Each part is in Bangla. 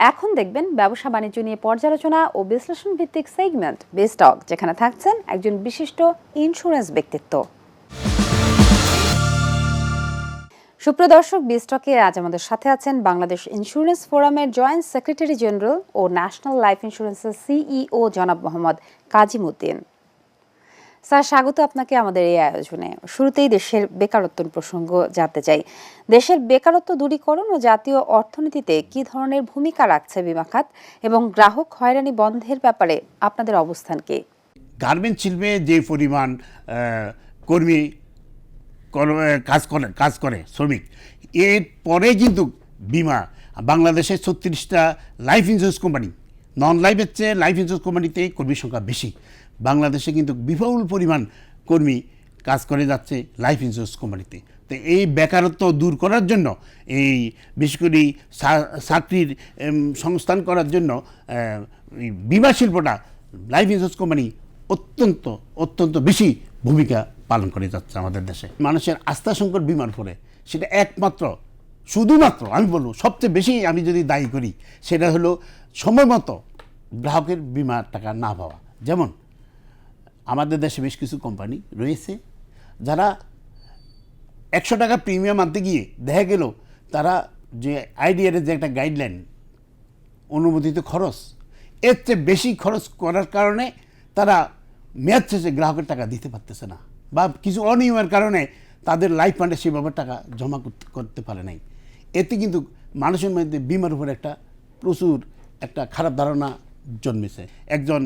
এখন দেখবেন ব্যবসা বাণিজ্য নিয়ে পর্যালোচনা ও বিশ্লেষণ ভিত্তিক সেগমেন্ট বেস্টক যেখানে থাকছেন একজন বিশিষ্ট ইন্স্যুরেন্স ব্যক্তিত্ব। সুপ্রদর্শক বিস্টকে আজ আমাদের সাথে আছেন বাংলাদেশ ইন্স্যুরেন্স ফোরামের জয়েন্ট সেক্রেটারি জেনারেল ও ন্যাশনাল লাইফ ইন্স্যুরেন্সের সিইও জনাব মোহাম্মদ কাজিমুদ্দিন স্যার, স্বাগত আপনাকে আমাদের এই আয়োজনে। শুরুতেই দেশের বেকারত্ব প্রসঙ্গ জানতে চাই। দেশের বেকারত্ব দূরীকরণ ও জাতীয় অর্থনীতিতে কি ধরনের ভূমিকা রাখছে বিমা খাত এবং গ্রাহক হয়রানি বন্ধের ব্যাপারে আপনাদের অবস্থান কি? গার্মেন্ট শিল্পে যে পরিমাণ কর্মী কর- কাজ করে কাজ করে, শ্রমিক এর পরে কিন্তু বিমা, বাংলাদেশে ছত্রিশটা লাইফ ইন্স্যুরেন্স কোম্পানি নন লাইফের চেয়ে লাইফ ইন্স্যুরেন্স কোম্পানিতে কর্মীর সংখ্যা বেশি। বাংলাদেশে কিন্তু বিপুল পরিমাণ কর্মী কাজ করে যাচ্ছে লাইফ ইন্স্যুরেন্স কোম্পানিতে তো এই বেকারত্ব দূর করার জন্য, এই বিশেষ করে চাকরির সংস্থান করার জন্য বিমা শিল্পটা লাইফ ইন্স্যুরেন্স কোম্পানি অত্যন্ত অত্যন্ত বেশি ভূমিকা পালন করে যাচ্ছে আমাদের দেশে। মানুষের আস্থা সংকট বিমার পরে সেটা একমাত্র শুধুমাত্র, আমি বলব, সবচেয়ে বেশি আমি যদি দায়ী করি, সেটা হলো সময় মতো গ্রাহকের বিমার টাকা না পাওয়া। যেমন, আমাদের দেশে বেশ কিছু কোম্পানি রয়েছে, যারা একশো টাকা প্রিমিয়াম আনতে গিয়ে দেখা গেল তারা যে আইডিয়ার যে একটা গাইডলাইন অনুমোদিত খরচ, এর চেয়ে বেশি খরচ করার কারণে তারা মেয়াদ শেষে গ্রাহকের টাকা দিতে পারতেছে না বা কিছু অনিয়মের কারণে তাদের লাইফ ফান্ডে সেভাবে টাকা জমা করতে- করতে পারে নাই। এতে কিন্তু মানুষের মধ্যে বিমার উপর একটা প্রচুর একটা খারাপ ধারণা জন্মেছে। একজন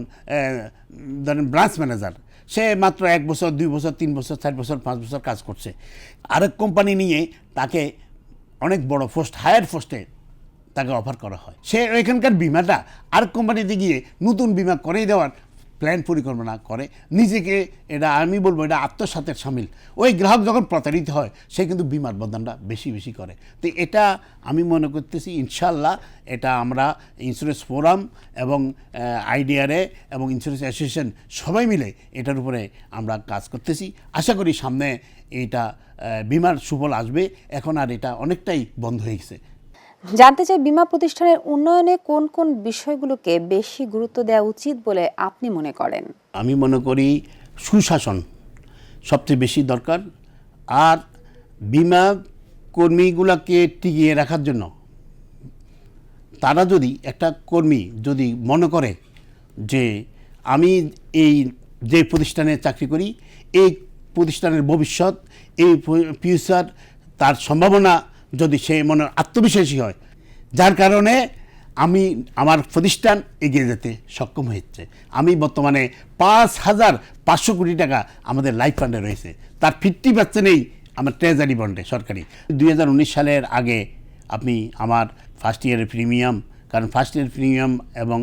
ধরেন ব্রাঞ্চ ম্যানেজার সে মাত্র এক বছর, দুই বছর, তিন বছর, চার বছর, পাঁচ বছর কাজ করছে। আরেক কোম্পানি নিয়ে তাকে অনেক বড় পোস্ট হায়ার পোস্টে তাকে অফার করা হয়। সে এখানকার বিমাটা আর কোম্পানিতে গিয়ে নতুন বিমা করেই দেওয়ার প্ল্যান পরিকল্পনা করে, নিজেকে এটা আমি বলব এটা আত্মসাতের সামিল। ওই গ্রাহক যখন প্রতারিত হয়, সে কিন্তু বিমার বদানটা বেশি বেশি করে। তো এটা আমি মনে করতেছি ইনশাল্লাহ এটা আমরা ইন্স্যুরেন্স ফোরাম এবং আইডিআরএ এবং ইন্স্যুরেন্স অ্যাসোসিয়েশন সবাই মিলে এটার উপরে আমরা কাজ করতেছি। আশা করি সামনে এটা বিমার সুফল আসবে। এখন আর এটা অনেকটাই বন্ধ হয়ে গেছে। জানতে চাই বিমা প্রতিষ্ঠানের উন্নয়নে কোন কোন বিষয়গুলোকে বেশি গুরুত্ব দেওয়া উচিত বলে আপনি মনে করেন? আমি মনে করি সুশাসন সবচেয়ে বেশি দরকার আর বিমা কর্মীগুলোকে টিকিয়ে রাখার জন্য। তারা যদি একটা কর্মী যদি মনে করে যে আমি এই যে প্রতিষ্ঠানে চাকরি করি, এই প্রতিষ্ঠানের ভবিষ্যৎ, এই ফিউচার তার সম্ভাবনা যদি সে মনে আত্মবিশ্বাসী হয়। যার কারণে আমি আমার প্রতিষ্ঠান এগিয়ে যেতে সক্ষম হয়েছে। আমি বর্তমানে পাঁচ হাজার পাঁচশো কোটি টাকা আমাদের লাইফ ফান্ডে রয়েছে। তার ফিফটি পার্সেন্টেই আমার ট্রেজারি বন্ডে, সরকারি। দুই হাজার উনিশ সালের আগে আপনি আমার ফার্স্ট ইয়ারের প্রিমিয়াম, কারণ ফার্স্ট ইয়ার প্রিমিয়াম এবং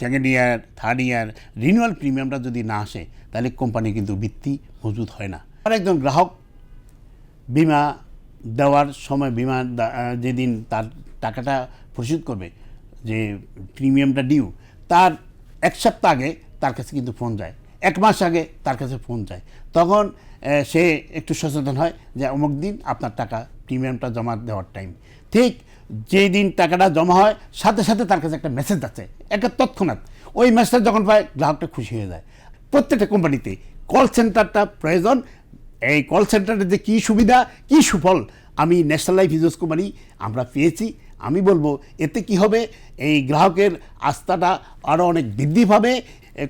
second year, third year renewal প্রিমিয়ামটা যদি না আসে, তাহলে কোম্পানি কিন্তু ভিত্তি মজবুত হয় না। আর একজন গ্রাহক বিমা দেওয়ার সময় বিমা যেদিন তার টাকাটা পরিশোধ করবে, যে প্রিমিয়ামটা ডিউ, তার এক সপ্তাহ আগে তার কাছে কিন্তু ফোন যায়। এক মাস আগে তার কাছে ফোন যায়। তখন সে একটু সচেতন হয় যে অমুক দিন আপনার টাকা প্রিমিয়ামটা জমা দেওয়ার টাইম। ঠিক যেই দিন টাকাটা জমা হয়, সাথে সাথে তার কাছে একটা মেসেজ আছে, একটা তৎক্ষণাৎ। ওই মেসেজটা যখন পায়, গ্রাহকটা খুশি হয়ে যায়। প্রত্যেকটা কোম্পানিতে কল সেন্টারটা প্রয়োজন এই কল সেন্টারের যে কী সুবিধা, কী সুফল, আমি ন্যাশনাল লাইফ ইন্স্যুরেন্স কোম্পানি আমরা পেয়েছি। আমি বলব, এতে কি হবে? এই গ্রাহকের আস্থাটা আরও অনেক বৃদ্ধি পাবে।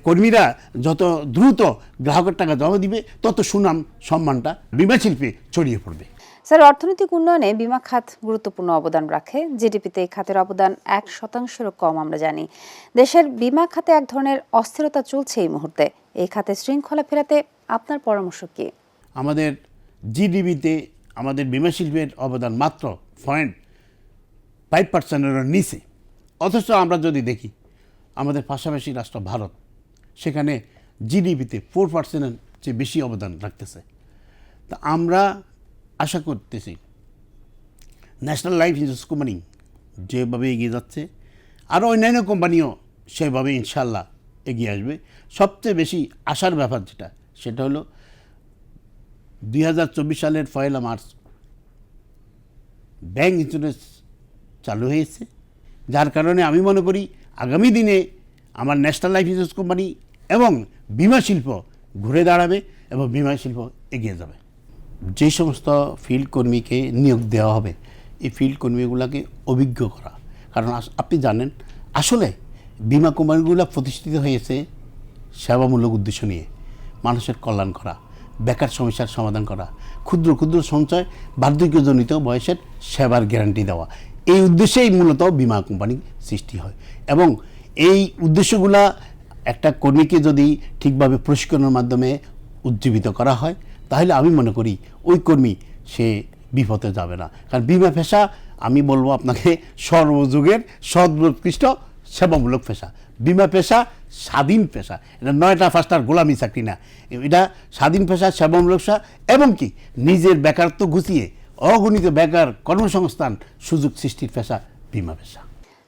কর্মীরা যত দ্রুত গ্রাহকের টাকা জমা দিবে, তত সুনাম, সম্মানটা বিমা শিল্পে ছড়িয়ে পড়বে। স্যার, অর্থনৈতিক উন্নয়নে বিমা খাত গুরুত্বপূর্ণ অবদান রাখে। জিডিপিতে এই খাতের অবদান এক শতাংশেরও কম, আমরা জানি। দেশের বিমা খাতে এক ধরনের অস্থিরতা চলছে এই মুহূর্তে। এই খাতে শৃঙ্খলা ফেরাতে আপনার পরামর্শ কি? আমাদের জিডিপিতে আমাদের বিমা শিল্পের অবদান মাত্র পয়েন্ট ফাইভ পার্সেন্টের নিচে। অথচ আমরা যদি দেখি, আমাদের পাশাপাশি রাষ্ট্র ভারত, সেখানে জিডিপিতে ফোর পার্সেন্টের চেয়ে বেশি অবদান রাখতেছে। তা আমরা আশা করতেছি ন্যাশনাল লাইফ ইন্স্যুরেন্স কোম্পানি যেভাবে এগিয়ে যাচ্ছে আরও অন্যান্য কোম্পানিও সেভাবে ইনশাল্লাহ এগিয়ে আসবে। সবচেয়ে বেশি আশার ব্যাপার যেটা, সেটা হলো দুই হাজার চব্বিশ সালের পয়লা মার্চ ব্যাংক ইন্স্যুরেন্স চালু হয়েছে। যার কারণে আমি মনে করি আগামী দিনে আমার ন্যাশনাল লাইফ ইন্স্যুরেন্স কোম্পানি এবং বিমা শিল্প ঘুরে দাঁড়াবে এবং বিমা শিল্প এগিয়ে যাবে। যে সমস্ত ফিল্ড কর্মীকে নিয়োগ দেওয়া হবে, এই ফিল্ড কর্মীগুলোকে অভিজ্ঞ করা। কারণ আপনি জানেন, আসলে বিমা কোম্পানিগুলো প্রতিষ্ঠিত হয়েছে সেবামূলক উদ্দেশ্য নিয়ে, মানুষের কল্যাণ করা। বেকার সমস্যার সমাধান করা। ক্ষুদ্র ক্ষুদ্র সঞ্চয়, বার্ধক্যজনিত বয়সের সেবার গ্যারান্টি দেওয়া। এই উদ্দেশ্যেই মূলত বিমা কোম্পানি সৃষ্টি হয়। এবং এই উদ্দেশ্যগুলা একটা কর্মীকে যদি ঠিকভাবে প্রশিক্ষণের মাধ্যমে উজ্জীবিত করা হয়, তাহলে আমি মনে করি ওই কর্মী সে বিপথে যাবে না। কারণ বিমা পেশা, আমি বলব আপনাকে, সর্বযুগের সর্বোৎকৃষ্ট সেবামূলক পেশা। বিমা পেশা, স্বাধীন পেশা। এটা নয়টা ফাস্টার গোলামি চাকরি না। এটা স্বাধীন পেশা সেবামূলক পেশা এবং কি নিজের বেকারত্ব গুছিয়ে অগণিত বেকার কর্মসংস্থান সুযোগ সৃষ্টির পেশা, বিমা পেশা।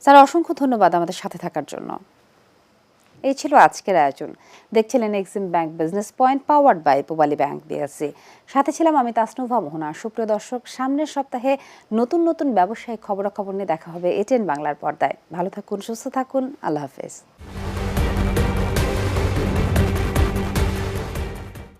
স্যার, অসংখ্য ধন্যবাদ আমাদের সাথে থাকার জন্য। এই ছিল আজকের আয়োজন। দেখছিলেন Exim bank business point powered by Pubali bank BSC সাথে ছিলাম আমি তাসনুভা মোহনা। সুপ্রিয় দর্শক, সামনের সপ্তাহে নতুন নতুন ব্যবসায়িক খবরাখবর নিয়ে দেখা হবে এটেন বাংলার পর্দায়। ভালো থাকুন, সুস্থ থাকুন। আল্লাহ হাফেজ।